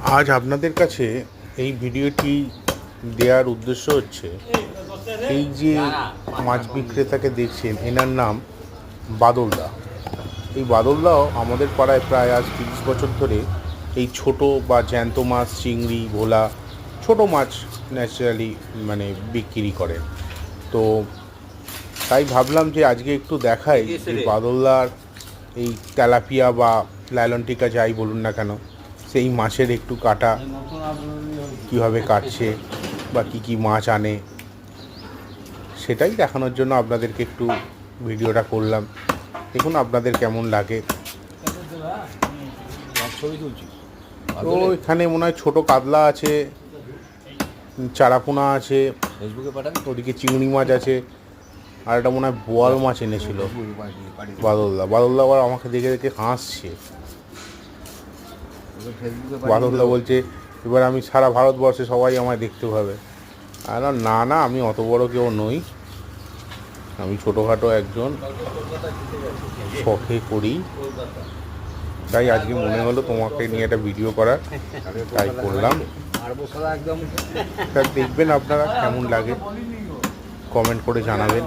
আজ আপনাদের কাছে এই ভিডিওটি দেওয়ার উদ্দেশ্য হচ্ছে এই যে মাছ বিক্রেতাকে দেখছেন, এনার নাম বাদলদা। এই বাদলদাও আমাদের পাড়ায় প্রায় আজ তিরিশ বছর ধরে এই ছোট বা জ্যান্ত মাছ, চিংড়ি, ভোলা, ছোট মাছ ন্যাচারালি মানে বিক্রি করেন। তো তাই ভাবলাম যে আজকে একটু দেখাই যে বাদলদার এই তেলাপিয়া বা লাইলনটিকা যাই বলুন না কেন সেই মাছের একটু কাটা কীভাবে কাটছে বা কী কী মাছ আনে সেটাই দেখানোর জন্য আপনাদেরকে একটু ভিডিওটা করলাম। দেখুন আপনাদের কেমন লাগে। তো এখানে মনে হয় ছোটো কাতলা আছে চারাপোনা আছে ওদিকে চিংড়ি মাছ আছে আর একটা মনে হয় বোয়াল মাছ এনেছিল। বাদলদা বাদলদা আবার আমাকে দেখে দেখে হাসছে। বাদলদা বলছে এবার আমি সারা ভারতবর্ষে সবাই আমায় দেখতে পাবে। আর না না আমি অত বড় কেউ নই। আমি ছোটোখাটো একজন শখে করি। তাই আজকে মনে হলো তোমাকে নিয়ে একটা ভিডিও করার। তাই করলাম। তা দেখবেন আপনারা কেমন লাগে। কমেন্ট করে জানাবেন।